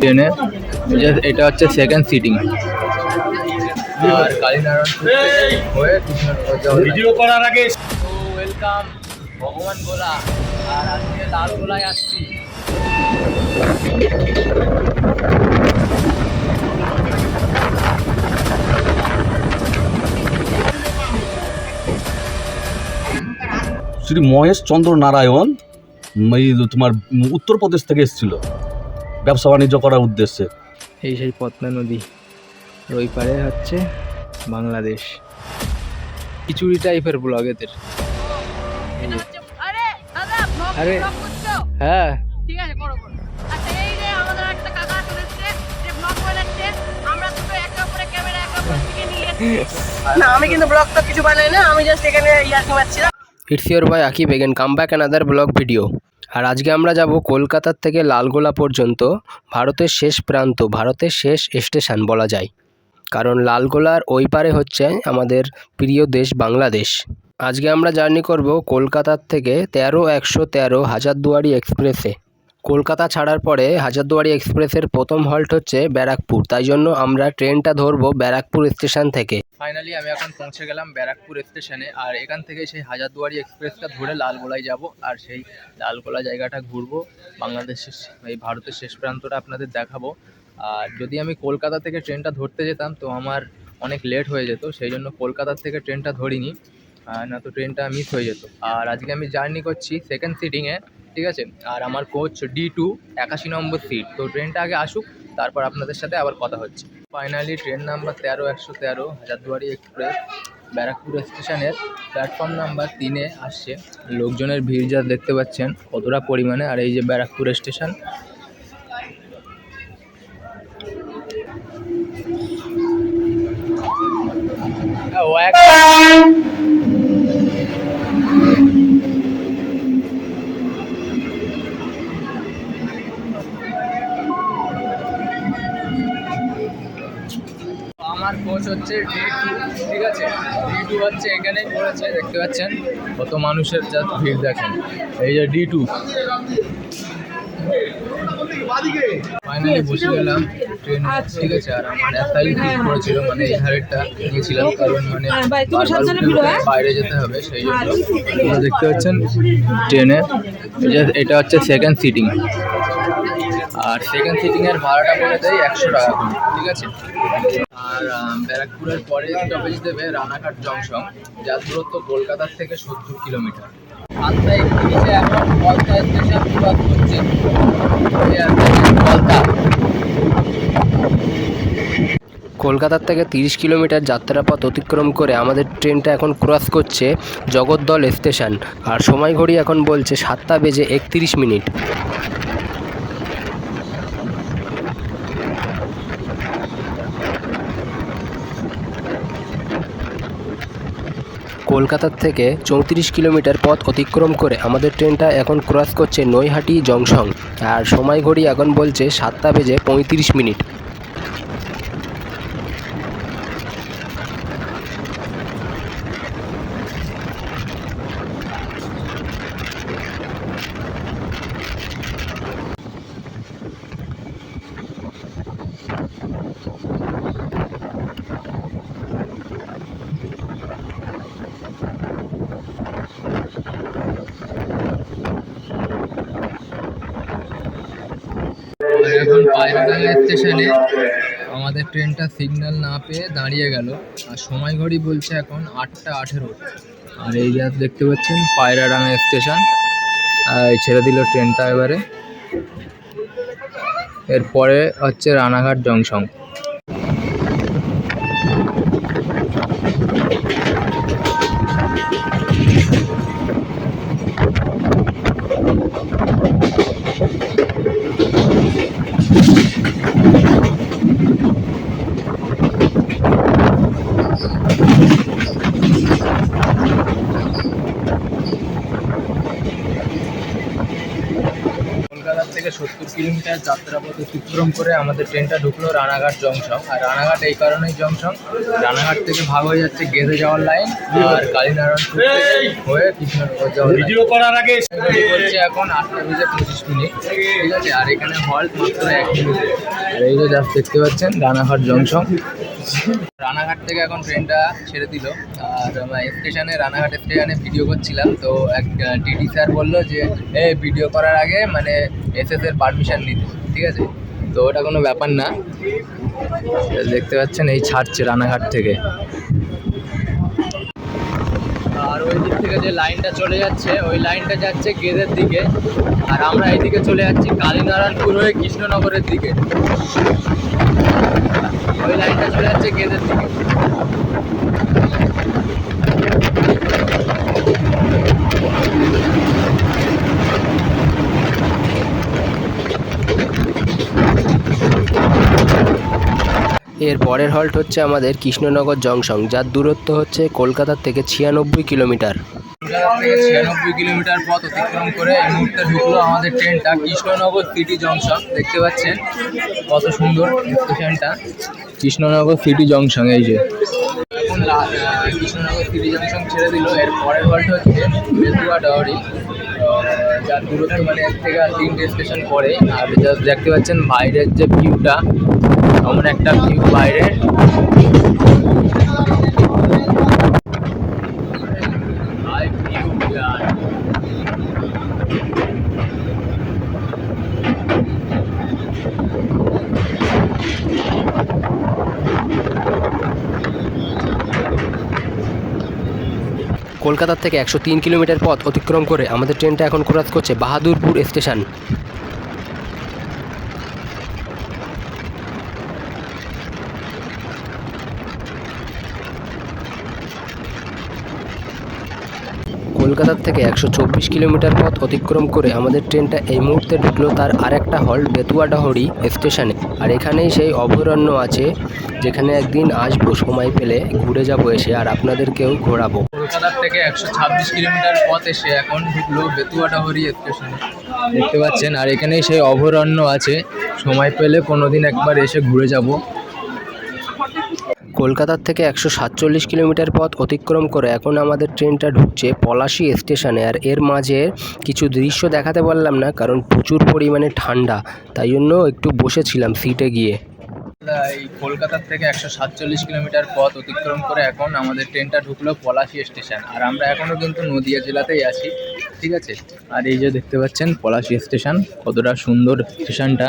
ট্রেনে এটা- হচ্ছে সেকেন্ড সিটিং আর কালীনারায়ণ আগে ওয়েলকাম ভগবান গোলা। আর আজকে লাল গোলায় আসছি। শ্রী মহেশ চন্দ্র নারায়ণ এই তোমার উত্তরপ্রদেশ থেকে এসেছিল ব্যবসা বাণিজ্য করার উদ্দেশ্যে। এই সেই পদ্মা নদী আর ওই পারে হচ্ছে বাংলাদেশ। খিচুড়ি টাইপের ব্লগ এদের। আরে দাদা ব্লগ আরে। ব্লগ করছ? হ্যাঁ। ঠিক আছে করো করো। আচ্ছা এই যে আমাদের একটা কাকা চলেছে যে ব্লগ বানাচ্ছে আমরা দুটো একে অপরের ক্যামেরা একে অপরের দিকে নিয়ে না আমি কিন্তু ব্লগ তো কিছু বানাই না আমি জাস্ট এখানে ইয়ার্কি মারছিলাম। ইটস ইয়োর ভাই Aqib again come back another blog video আর আজকে আমরা যাব কলকাতার থেকে লালগোলা পর্যন্ত, ভারতের শেষ প্রান্ত, ভারতের শেষ স্টেশন বলা যায়। কারণ লালগোলার ওই পারে হচ্ছে আমাদের প্রিয় দেশ বাংলাদেশ। আজকে আমরা জার্নি করব কলকাতার থেকে তেরো একশো তেরো হাজারদুয়ারি এক্সপ্রেসে। কলকাতা ছাড়ার পরে হাজারদুয়ারি এক্সপ্রেসের প্রথম হল্ট হচ্ছে ব্যারাকপুর। তাই জন্য আমরা ট্রেনটা ধরবো ব্যারাকপুর স্টেশন থেকে। ফাইনালি আমি এখন পৌঁছে গেলাম ব্যারাকপুর স্টেশনে আর এখান থেকে সেই হাজারদুয়ারি এক্সপ্রেসটা ধরে লালগোলায় যাব। আর সেই লালগোলা জায়গাটা ঘুরবো। বাংলাদেশের এই ভারতের শেষ প্রান্তটা আপনাদের দেখাবো। আর যদি আমি কলকাতা থেকে ট্রেনটা ধরতে যেতাম, তো আমার অনেক লেট হয়ে যেত। সেই জন্য কলকাতার থেকে ট্রেনটা ধরিনি। না তো ট্রেনটা মিস হয়ে যেত। আর আজকে আমি জার্নি করছি সেকেন্ড সিটিংয়ে ঠিক আছে? আর আমার কোচ ডি টু একাশি নম্বর সিট তো ট্রেনটা আগে আসুক, তারপর আপনাদের সাথে আবার কথা হচ্ছে। ফাইনালি ট্রেন নাম্বার তেরো একশো তেরো, হাজারদুয়ারি এক্সপ্রেস, ব্যারাকপুর স্টেশনের প্ল্যাটফর্ম নাম্বার তিনে আসছে। লোকজনের ভিড় যা দেখতে পাচ্ছেন, কতটা পরিমাণে, আর এই যে ব্যারাকপুর স্টেশন কত মানুষের যা ভিড় দেখেন। এই যে ডি টু। ফাইনালি বসে গেলাম ট্রেন ঠিক আছে আর আমার এতটাই ভিড় পড়েছিল মানে এই হারেরটা নিয়েছিলাম কারণ মানে উঠে উঠে বাইরে যেতে হবে সেই জন্য। আপনারা দেখতে পাচ্ছেন ট্রেনে এটা হচ্ছে সেকেন্ড সিটিং আর সেকেন্ড এর ভাড়াটা বলে দেয় একশো টাকা ঠিক আছে? আর ব্যারাকপুরের পরে স্টপেজ দেবে রানাঘাট জংশন যার দূরত্ব কলকাতার থেকে সত্তর কিলোমিটার। কলকাতার থেকে তিরিশ কিলোমিটার যাত্রাপথ অতিক্রম করে আমাদের ট্রেনটা এখন ক্রস করছে জগদ্দল স্টেশন। আর সময় ঘড়ি এখন বলছে সাতটা বেজে একত্রিশ মিনিট। কলকাতার থেকে চৌত্রিশ কিলোমিটার পথ অতিক্রম করে আমাদের ট্রেনটা এখন ক্রস করছে নৈহাটি জংশন। আর সময় ঘড়ি এখন বলছে সাতটা বেজে পঁয়ত্রিশ মিনিট আর এখন পায়রাডাঙ্গা স্টেশনে ট্রেনটা সিগন্যাল না পেয়ে দাঁড়িয়ে গেল। আর সময় ঘড়ি বলছে এখন আটটা আঠেরো। আর এই যে দেখতে পাচ্ছেন, পায়রাডাঙ্গা স্টেশন। ছেড়ে দিল ট্রেনটা এবারে। এরপরে হচ্ছে রানাঘাট জংশন। অতিক্রম করে আমাদের ট্রেনটা ঢুকলো রানাঘাট জংশন। আর রানাঘাট এই কারণেই জংশন। রানাঘাট থেকে ভাগ হয়ে যাচ্ছে গেদে যাওয়ার লাইন আর কালীনারায়ণপুর থেকে হয়ে কৃষ্ণনগর যাওয়ার ভিডিও করার আগে হচ্ছে এখন আটটা বেজে পঁচিশ মিনিট ঠিক আছে? আর এখানে হল্ট মাত্র এক মিনিট। আর এই যে জাস্ট দেখতে পাচ্ছেন রানাঘাট জংশন। রানাঘাট থেকে এখন ট্রেনটা ছেড়ে দিল। আর আমরা স্টেশনে রানাঘাট স্টেশনে ভিডিও করছিলাম। তো এক টিটি স্যার বলল যে এ ভিডিও করার আগে মানে এস এস এর পারমিশন নিতে। ঠিক আছে? তো ওটা কোনো ব্যাপার না। দেখতে পাচ্ছেন, এই ছাড়ছে রানাঘাট থেকে। আর ওই দিক থেকে যে লাইনটা চলে যাচ্ছে, ওই লাইনটা যাচ্ছে গেদের দিকে। আর আমরা এইদিকে চলে যাচ্ছি কালীনারায়ণপুর হয়ে কৃষ্ণনগরের দিকে ওই লাইনটা চলে যাচ্ছে গেদের দিকে এর পরের হল্ট হচ্ছে আমাদের কৃষ্ণনগর জংশন, যার দূরত্ব হচ্ছে কলকাতার থেকে ছিয়ানব্বই কিলোমিটার। কলকাতা ছিয়ানব্বই কিলোমিটার পথ অতিক্রম করে এই মুহূর্তে ঢুকলো আমাদের ট্রেনটা কৃষ্ণনগর সিটি জংশন, দেখতে পাচ্ছেন কত সুন্দর স্টেশনটা কৃষ্ণনগর সিটি জংশন, এই যে। এখন কৃষ্ণনগর সিটি জংশন ছেড়ে দিল, এর পরের হল্ট হচ্ছে বেতুয়া ডাওয়ারি যার দূরত্ব মানে এক থেকে আর তিনটে স্টেশন পরে। আর জাস্ট দেখতে পাচ্ছেন বাইরের যে ভিউটা এমন একটা ভিউ বাইরে হাই ভিউ ইয়ার কলকাতার থেকে একশো তিন কিলোমিটার পথ অতিক্রম করে আমাদের ট্রেনটা এখন ক্রস করছে বাহাদুরপুর স্টেশন। কলকাতার থেকে একশো চব্বিশ কিলোমিটার পথ অতিক্রম করে আমাদের ট্রেনটা এই মুহূর্তে ঢুকলো তার আরেকটা হল্ট বেতুয়াডাহরি স্টেশনে। আর এখানেই সেই অভয়ারণ্য আছে, যেখানে একদিন আসব, সময় পেলে ঘুরে যাব এসে আর আপনাদেরকেও ঘোরাবো। কলকাতার থেকে একশো ছাব্বিশ কিলোমিটার পথ এসে এখন ঢুকলো বেতুয়াডাহরি স্টেশনে। দেখতে পাচ্ছেন, আর এখানেই সেই অভয়ারণ্য আছে। সময় পেলে কোনোদিন একবার এসে ঘুরে যাব। কলকাতার থেকে একশো সাতচল্লিশ কিলোমিটার পথ অতিক্রম করে এখন আমাদের ট্রেনটা ঢুকছে পলাশি স্টেশনে। আর এর মাঝে কিছু দৃশ্য দেখাতে পারলাম না, কারণ প্রচুর পরিমাণে ঠান্ডা। তাই জন্য একটু বসেছিলাম সিটে গিয়ে। এই কলকাতার থেকে একশো সাতচল্লিশ কিলোমিটার পথ অতিক্রম করে এখন আমাদের ট্রেনটা ঢুকলো পলাশি স্টেশন। আর আমরা এখনও কিন্তু নদিয়া জেলাতেই আছি, ঠিক আছে? আর এই যে দেখতে পাচ্ছেন পলাশি স্টেশন, কতটা সুন্দর স্টেশনটা।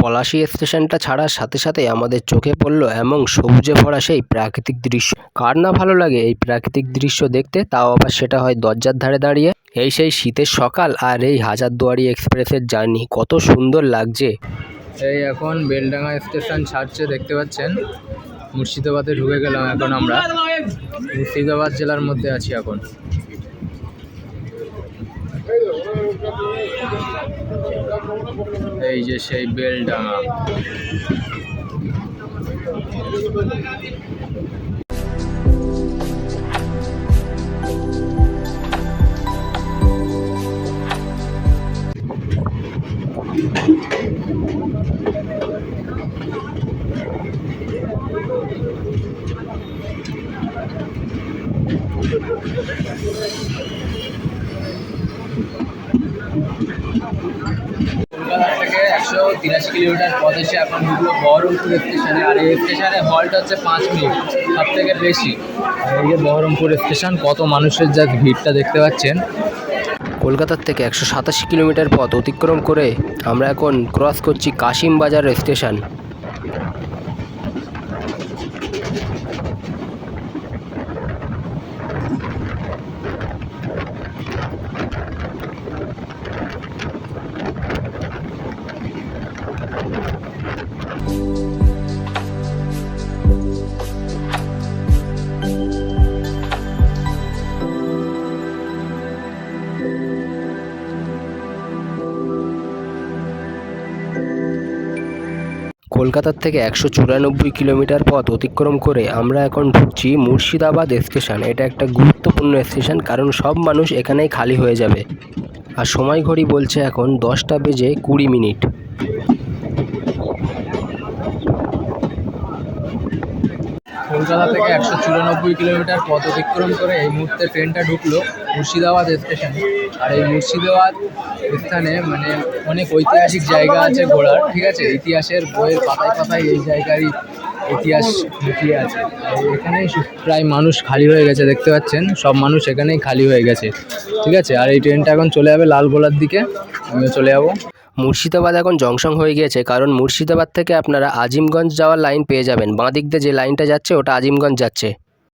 পলাশি স্টেশনটা ছাড়ার সাথে সাথে আমাদের চোখে পড়ল এমন সবুজে ভরা সেই প্রাকৃতিক দৃশ্য। কার না ভালো লাগে এই প্রাকৃতিক দৃশ্য দেখতে? তাও আবার সেটা হয় দরজার ধারে দাঁড়িয়ে। এই সেই শীতের সকাল আর এই হাজারদুয়ারি এক্সপ্রেসের জার্নি, কত সুন্দর লাগছে। এই এখন বেলডাঙ্গা স্টেশন ছাড়ছে, দেখতে পাচ্ছেন? মুর্শিদাবাদে ঢুকে গেলাম এখন আমরা। মুর্শিদাবাদ জেলার মধ্যে আছি এখন। এই যে সেই বেলডাঙ্গা কিলোমিটার পথ এসে এখন ঢুকলো বহরমপুর স্টেশনে। আর এই স্টেশনে হল্ট হচ্ছে পাঁচ মিনিট সব থেকে বেশি। আর এই যে বহরমপুর স্টেশন কত মানুষের যা ভিড়টা দেখতে পাচ্ছেন। কলকাতার থেকে একশো সাতাশি কিলোমিটার পথ অতিক্রম করে আমরা এখন ক্রস করছি কাশিম বাজার স্টেশন। কলকাতার থেকে একশো চুরানব্বই কিলোমিটার পথ অতিক্রম করে আমরা এখন ঢুকছি মুর্শিদাবাদ স্টেশন। এটা একটা গুরুত্বপূর্ণ স্টেশন, কারণ সব মানুষ এখানেই খালি হয়ে যাবে। আর সময় ঘড়ি বলছে এখন দশটা বেজে কুড়ি মিনিট। কলকাতা থেকে একশো চুরানব্বই কিলোমিটার পথ অতিক্রম করে এই মুহূর্তে ট্রেনটা ঢুকলো মুর্শিদাবাদ স্টেশনে। আর এই মুর্শিদাবাদ স্থানে মানে অনেক ঐতিহাসিক জায়গা আছে ঘোরার, ঠিক আছে? ইতিহাসের বইয়ের পাতায় পাতায় এই জায়গারই ইতিহাস লুকিয়ে আছে। এখানেই প্রায় মানুষ খালি হয়ে গেছে, দেখতে পাচ্ছেন? সব মানুষ এখানেই খালি হয়ে গেছে, ঠিক আছে? আর এই ট্রেনটা এখন চলে যাবে লালগোলার দিকে, আমিও চলে যাব। মুর্শিদাবাদ এখন জংশন হয়ে গিয়েছে, কারণ মুর্শিদাবাদ থেকে আপনারা আজিমগঞ্জ যাওয়ার লাইন পেয়ে যাবেন। বাঁ দিক দিয়ে যে লাইনটা যাচ্ছে, ওটা আজিমগঞ্জ যাচ্ছে।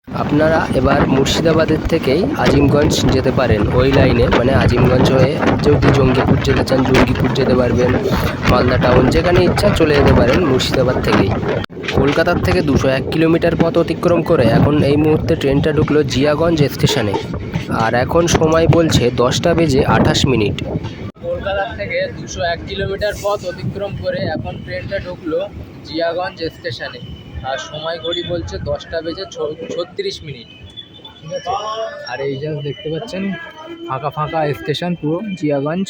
আপনারা এবার মুর্শিদাবাদের থেকেই আজিমগঞ্জ যেতে পারেন, ওই লাইনে। মানে আজিমগঞ্জ হয়ে যদি জঙ্গিপুর যেতে চান জঙ্গিপুর যেতে পারবেন, মালদা টাউন, যেখানে ইচ্ছা চলে যেতে পারেন মুর্শিদাবাদ থেকেই। কলকাতার থেকে দুশো এক কিলোমিটার পথ অতিক্রম করে এখন এই মুহূর্তে ট্রেনটা ঢুকলো জিয়াগঞ্জ স্টেশনে। আর এখন সময় বলছে দশটা বেজে আঠাশ মিনিট। দুশো এক কিলোমিটার পথ অতিক্রম করে এখন ট্রেনটা ঢুকলো জিয়াগঞ্জ স্টেশনে। আর সময় ঘড়ি বলছে দশটা বেজে ছত্রিশ মিনিট। ঠিক আছে? আর এই জাস্ট দেখতে পাচ্ছেন, ফাঁকা ফাঁকা স্টেশন পুরো জিয়াগঞ্জ।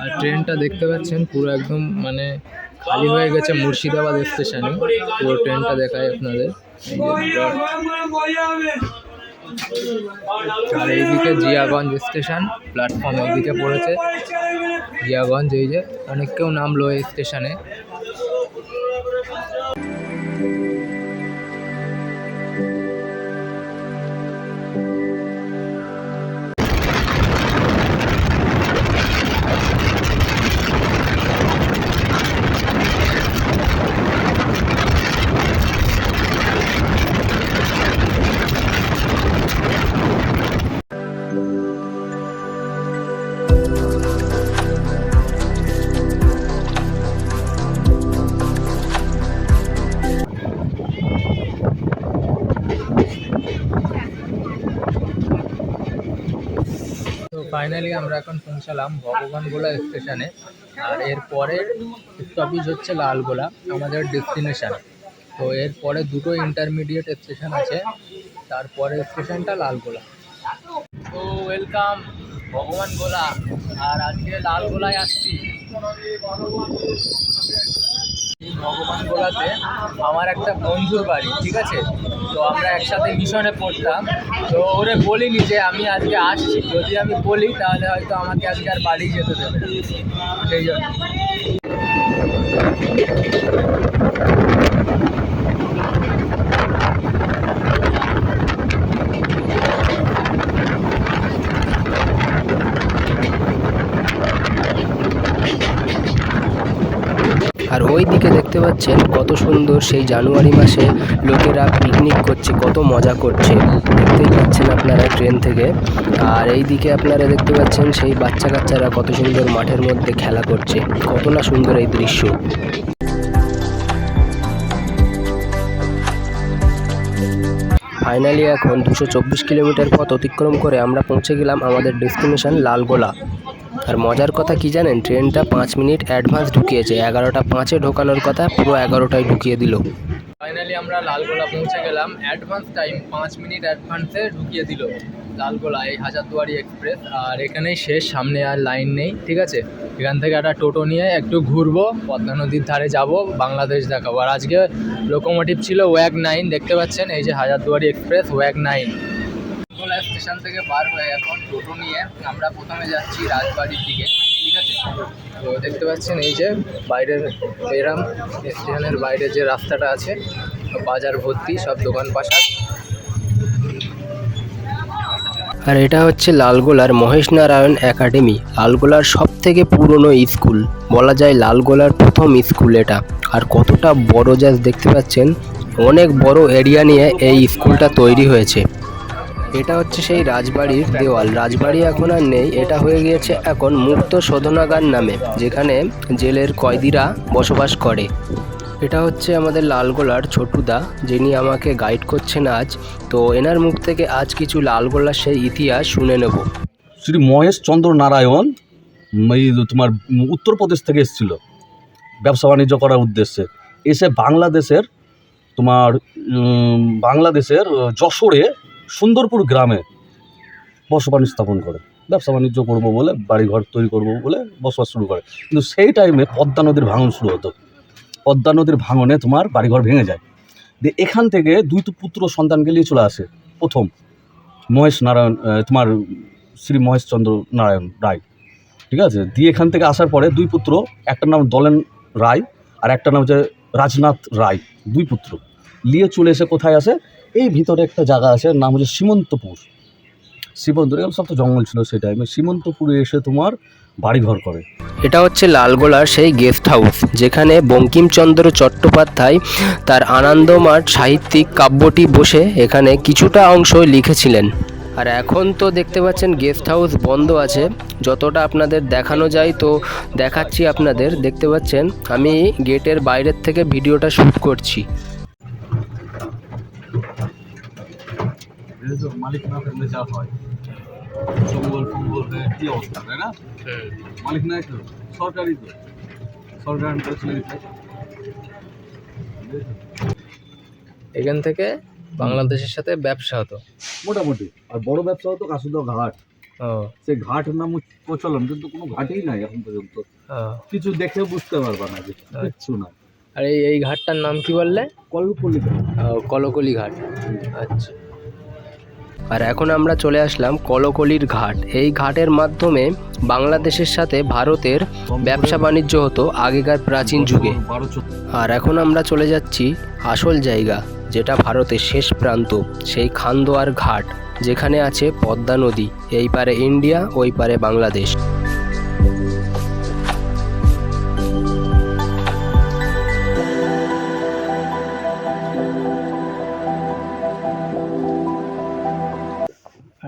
আর ট্রেনটা দেখতে পাচ্ছেন, পুরো একদম মানে খালি হয়ে গেছে মুর্শিদাবাদ স্টেশনে। পুরো ট্রেনটা দেখায় আপনাদের। আর এইদিকে জিয়াগঞ্জ স্টেশন প্ল্যাটফর্ম এইদিকে পড়েছে। জিয়াগঞ্জ এই যে, অনেক কেউ নামলো এই স্টেশনে। ফাইনালি আমরা এখন পৌঁছালাম ভগবানগোলা স্টেশনে আর এর পরের স্টপেজ হচ্ছে লালগোলা, আমাদের ডেস্টিনেশন তো এর পরে দুটো ইন্টারমিডিয়েট স্টেশন আছে, তারপরে স্টেশনটা লালগোলা। তো ওয়েলকাম ভগবানগোলা। আর আজকে লালগোলায় আসছি। এই ভগবানগোলাতে আমার একটা বন্ধুর বাড়ি, ঠিক আছে? তো আমরা একসাথে মিশনে পড়তাম। তো ওরে বলিনি যে আমি আজকে আসছি। যদি আমি বলি, তাহলে হয়তো আমাকে আজকে আর বাড়ি যেতে দেবে সেই জন্য। ওই দিকে দেখতে পাচ্ছেন কত সুন্দর সেই জানুয়ারি মাসে লোকেরা পিকনিক করছে, কত মজা করছে। দেখতেই পাচ্ছেন আপনারা ট্রেন থেকে। আর এই দিকে আপনারা দেখতে পাচ্ছেন সেই বাচ্চা কাচ্চারা কত সুন্দর মাঠের মধ্যে খেলা করছে। কত না সুন্দর এই দৃশ্য। ফাইনালি এখন দুশো চব্বিশ কিলোমিটার পথ অতিক্রম করে আমরা পৌঁছে গেলাম আমাদের ডেস্টিনেশন লালগোলা। আর মজার কথা কি জানেন? ট্রেনটা পাঁচ মিনিট অ্যাডভান্স ঢুকিয়েছে। এগারোটা পাঁচে ঢোকানোর কথা পুরো এগারোটায় ঢুকিয়ে দিল। ফাইনালি আমরা লালগোলা পৌঁছে গেলাম। অ্যাডভান্স টাইম পাঁচ মিনিট অ্যাডভান্সে ঢুকিয়ে দিল। লালগোলা, এই হাজারদুয়ারি এক্সপ্রেস আর এখানেই শেষ, সামনে আর লাইন নেই, ঠিক আছে? এখান থেকে একটা টোটো নিয়ে একটু ঘুরবো, পদ্মা নদীর ধারে যাব, বাংলাদেশ দেখাবো। আর আজকে লোকোমোটিভ ছিল ওয়াগ নাইন দেখতে পাচ্ছেন? এই যে হাজারদুয়ারি এক্সপ্রেস ওয়াগ নাইন লালগোলা স্টেশন থেকে বার হয়ে এখন টোটো নিয়ে আমরা প্রথমে যাচ্ছি রাজবাড়ির দিকে, ঠিক আছে? তো দেখতে পাচ্ছেন এই যে বাইরের এরাম স্টেশনের বাইরে যে রাস্তাটা আছে, বাজার ভর্তি, সব দোকান পাশার। আর এটা হচ্ছে লালগোলার মহেশ নারায়ণ একাডেমি, লালগোলার সব থেকে পুরনো স্কুল। বলা যায় লালগোলার প্রথম স্কুল এটা। আর কতটা বড় জাস্ট দেখতে পাচ্ছেন, অনেক বড় এরিয়া নিয়ে এই স্কুলটা তৈরি হয়েছে। এটা হচ্ছে সেই রাজবাড়ির দেওয়াল। রাজবাড়ি এখন আর নেই, এটা হয়ে গিয়েছে এখন মুক্ত শোধনাগার নামে, যেখানে জেলের কয়েদিরা বসবাস করে। এটা হচ্ছে আমাদের লালগোলার ছোটুদা, যিনি আমাকে গাইড করছেন আজ। তো এনার মুখ থেকে আজ কিছু লালগোলার সেই ইতিহাস শুনে নেব। শ্রী মহেশ চন্দ্র নারায়ণ, এই তোমার উত্তরপ্রদেশ থেকে এসেছিল, ব্যবসা বাণিজ্য করার উদ্দেশ্যে, এসে বাংলাদেশের তোমার বাংলাদেশের যশোরে সুন্দরপুর গ্রামে বসবানি স্থাপন করে। ব্যবসা বাণিজ্য করব বলে, বাড়িঘর তৈরি করব বলে বসবাস শুরু করে। কিন্তু সেই টাইমে পদ্মা নদীর ভাঙন শুরু হতো। পদ্মা নদীর ভাঙনে তোমার বাড়িঘর ভেঙে যায়। দিয়ে এখান থেকে দুই তো পুত্র সন্তানকে নিয়ে চলে আসে প্রথম মহেশ নারায়ণ তোমার শ্রী মহেশচন্দ্র নারায়ণ রায়। ঠিক আছে? দিয়ে এখান থেকে আসার পরে দুই পুত্র একটার নাম দলেন রায় আর একটার নাম হচ্ছে রাজনাথ রায় দুই পুত্র নিয়ে চলে এসে কোথায় আসে? এই ভিতরে একটা জায়গা আছে নাম হচ্ছে সীমন্তপুর। সীমন্তপুর এগুলো সব তো জঙ্গল ছিল সেই টাইমে সীমন্তপুরে এসে তোমার বাড়িঘর করে। এটা হচ্ছে লালগোলার সেই গেস্ট হাউস যেখানে বঙ্কিমচন্দ্র চট্টোপাধ্যায় তার আনন্দমাঠ সাহিত্যিক কাব্যটি বসে এখানে কিছুটা অংশ লিখেছিলেন। আর এখন তো দেখতে পাচ্ছেন গেস্ট হাউস বন্ধ আছে। যতটা আপনাদের দেখানো যায় তো দেখাচ্ছি আপনাদের। দেখতে পাচ্ছেন, আমি গেটের বাইরের থেকে ভিডিওটা শ্যুট করছি। মালিক না থাকলে যা হয় জঙ্গল ফঙ্গল কি অবস্থা তাই না? মালিক নাই তো সরকারি তো সরকার চলে এখান থেকে বাংলাদেশের সাথে ব্যবসা হতো। মোটামুটি আর বড় ব্যবসা হতো কাশুদা ঘাট। ও। সেই ঘাটের নাম হচ্ছে প্রচলন কিন্তু কোনো ঘাটেই নাই এখন পর্যন্ত। কিছু দেখে বুঝতে পারবা না কিছু কিচ্ছু না আর এই এই ঘাটটার নাম কি বললে? কলকলি ও, কলকলি ঘাট। আচ্ছা। আর এখন আমরা চলে আসলাম কলকলির ঘাট। এই ঘাটের মাধ্যমে বাংলাদেশের সাথে ভারতের ব্যবসা বাণিজ্য হতো আগেকার প্রাচীন যুগে। আর এখন আমরা চলে যাচ্ছি আসল জায়গা, যেটা ভারতের শেষ প্রান্ত, সেই খান্দোয়ার ঘাট, যেখানে আছে পদ্মা নদী। এই পারে ইন্ডিয়া, ওই পারে বাংলাদেশ।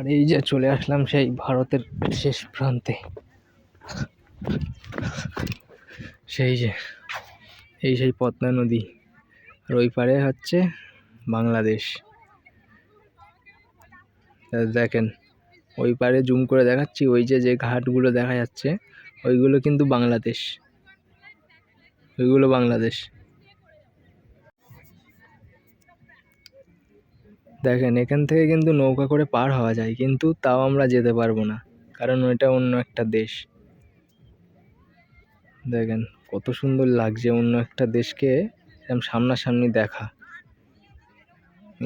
এই যে চলে আসলাম সেই ভারতের শেষ প্রান্তে। সেই যে, এই সেই পদ্মা নদী। আর ওই পারে হচ্ছে বাংলাদেশ। দেখেন, ওই পারে জুম করে দেখাচ্ছি, ওই যে যে ঘাটগুলো দেখা যাচ্ছে, ওইগুলো কিন্তু বাংলাদেশ। ওইগুলো বাংলাদেশ। দেখেন, এখান থেকে কিন্তু নৌকা করে পার হওয়া যায়, কিন্তু তাও আমরা যেতে পারব না, কারণ ওইটা অন্য একটা দেশ। দেখেন, কত সুন্দর লাগছে অন্য একটা দেশকে এরকম সামনাসামনি দেখা।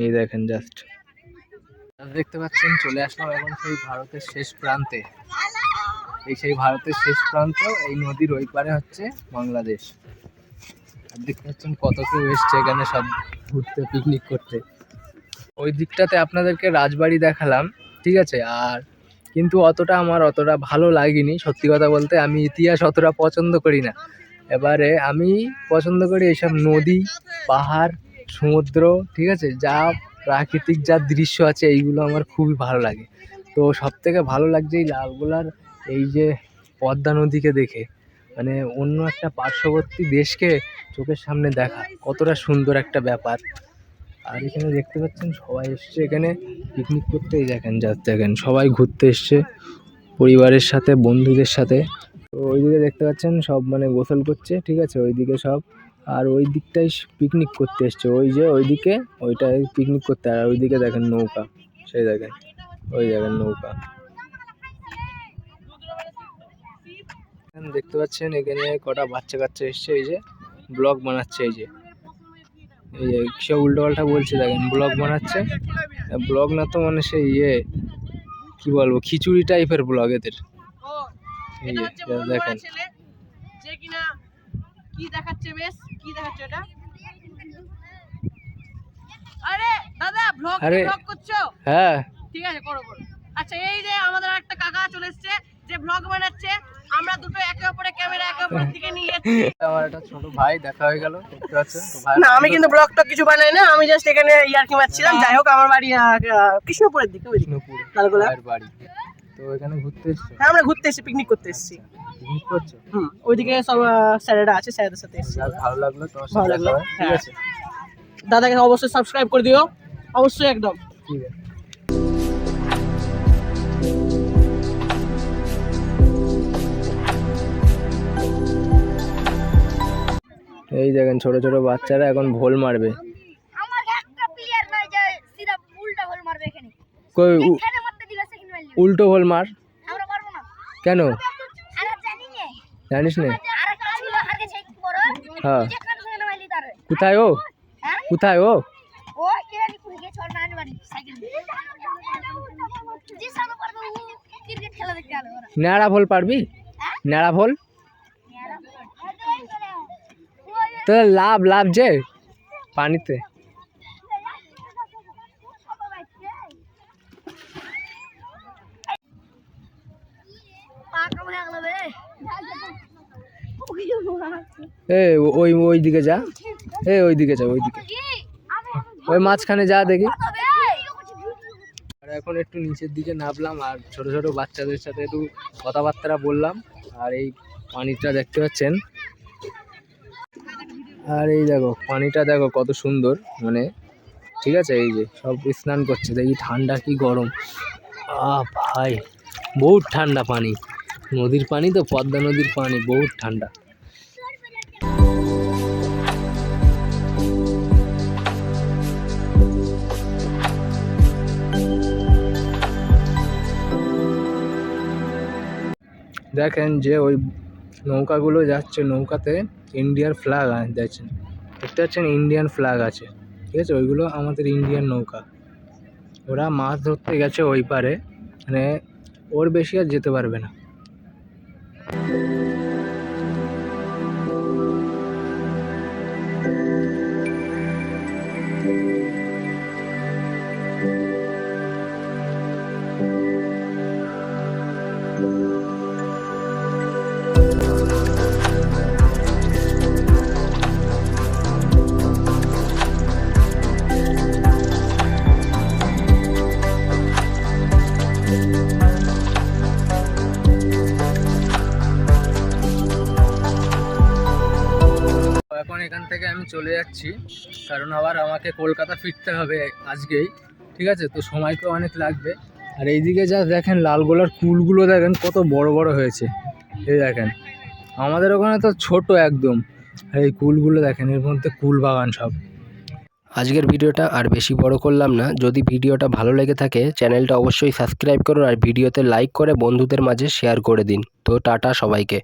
এই দেখেন জাস্ট দেখতে পাচ্ছেন, চলে আসলাম এখন সেই ভারতের শেষ প্রান্তে। এই সেই ভারতের শেষ প্রান্ত, এই নদীর ওই পারে হচ্ছে বাংলাদেশ। আর দেখতে পাচ্ছেন কত কেউ এসছে এখানে সব ঘুরতে পিকনিক করতে। ওই দিকটাতে আপনাদেরকে রাজবাড়ি দেখালাম, ঠিক আছে? আর কিন্তু অতটা আমার অতটা ভালো লাগেনি, সত্যি কথা বলতে আমি ইতিহাস অতটা পছন্দ করি না। এবারে আমি পছন্দ করি এইসব নদী, পাহাড়, সমুদ্র, ঠিক আছে? যা প্রাকৃতিক যা দৃশ্য আছে, এইগুলো আমার খুবই ভালো লাগে। তো সব থেকে ভালো লাগছে এই লালগোলার এই যে পদ্মা নদীকে দেখে। মানে অন্য একটা পার্শ্ববর্তী দেশকে চোখের সামনে দেখা, কতটা সুন্দর একটা ব্যাপার। আর এখানে দেখতে পাচ্ছেন সবাই এসছে এখানে পিকনিক করতে। দেখেন, যা দেখেন, সবাই ঘুরতে এসছে পরিবারের সাথে, বন্ধুদের সাথে। তো ওইদিকে দেখতে পাচ্ছেন সব মানে গোসল করছে, ঠিক আছে? ওইদিকে সব। আর ওই দিকটাই পিকনিক করতে এসছে। ওই যে ওইদিকে ওইটাই পিকনিক করতে। আর ওইদিকে দেখেন নৌকা, সেই দেখেন, ওই দেখেন নৌকা। দেখতে পাচ্ছেন এখানে কটা বাচ্চা কাচ্চা এসছে, এই যে ব্লগ বানাচ্ছে, এই যে। এই যে সব উল্টো পাল্টা বলছে দেখেন ব্লগ বানাচ্ছে। ব্লগ না তো মানে সেই ইয়ে কি বলব খিচুড়ি টাইপের ব্লগ এদের। এই দেখেন। যে কিনা কি দেখাচ্ছে বেশ কি দেখাচ্ছে এটা আরে দাদা ব্লগ ব্লগ করছ? হ্যাঁ। ঠিক আছে করো করো। আচ্ছা এই যে আমাদের একটা কাকা চলে এসেছে যে ব্লগ বানাচ্ছে আমরা দুটো একে অপরে ক্যামেরা একে অপরের দিকে নিয়ে যাচ্ছি। আমার একটা ছোট ভাই দেখা হয়ে গেল দেখতে পাচ্ছেন না আমি কিন্তু ব্লগটা কিছু বানাই না আমি জাস্ট এখানে ইয়ার্কি মারছিলাম। যাই হোক আমার বাড়ি কৃষ্ণপুরের দিকে কৃষ্ণপুর লালগোলা? বাড়ি। তো এখানে ঘুরতে এসছো? হ্যাঁ আমরা ঘুরতে এসেছি পিকনিক করতে এসেছি। পিকনিক করছ? হুম ওইদিকে সব স্যারেরা আছে স্যারেদের সাথে এসেছি। ভালো লাগল তোমার ভালো লাগল, ঠিক হ্যাঁ। আছে। দাদাকে অবশ্যই সাবস্ক্রাইব করে দিও। অবশ্যই একদম। ঠিক আছে। এই দেখেন ছোট ছোট বাচ্চারা এখন ভোল মারবে। কই উল্টো ভোল মার? না। কেন? না। জানিস না? হ্যাঁ। যে কাজ করে মাইলি তারে। কোথায় ও? হ্যাঁ? কোথায় ও? না ন্যাড়া ভোল পারবি? ন্যাড়া ভোল? তো লাভ লাভ যে? পানিতে। এ, ওই ওই দিকে যা। এ ওই দিকে যা ওই দিকে ওই মাঝখানে যা দেখি। আর এখন একটু নিচের দিকে নামলাম, আর ছোট ছোট বাচ্চাদের সাথে একটু কথাবার্তা বললাম। আর এই পানিটা দেখতে পাচ্ছেন। আর এই দেখো, পানিটা দেখো কত সুন্দর মানে ঠিক আছে, এই যে সব স্নান করছে, দেখি ঠান্ডা কি গরম। আ ভাই, বহুত ঠান্ডা পানি। নদীর পানি তো, পদ্মা নদীর পানি, বহুত ঠান্ডা। দেখেন যে ওই নৌকাগুলো যাচ্ছে নৌকাতে ইন্ডিয়ার ফ্ল্যাগ দেখছেন? দেখতে পাচ্ছেন ইন্ডিয়ান ফ্ল্যাগ আছে, ঠিক আছে? ওইগুলো আমাদের ইন্ডিয়ান নৌকা। ওরা মাছ ধরতে গেছে ওই পারে মানে ওর বেশি আর যেতে পারবে না। যাচ্ছি, কারণ আবার আমাকে কলকাতা ফিরতে হবে আজকেই, ঠিক আছে? তো সময় তো অনেক লাগবে। আর এইদিকে যা দেখেন লালগোলার কুলগুলো দেখেন, কত বড় বড় হয়েছে। এই দেখেন, আমাদের ওখানে তো ছোট একদম। আর এই কুলগুলো দেখেন, এর মধ্যে কুল বাগান সব। আজকের ভিডিওটা আর বেশি বড় করলাম না। যদি ভিডিওটা ভালো লেগে থাকে, চ্যানেলটা অবশ্যই সাবস্ক্রাইব করুন আর ভিডিওতে লাইক করে বন্ধুদের মাঝে শেয়ার করে দিন। তো টাটা সবাইকে।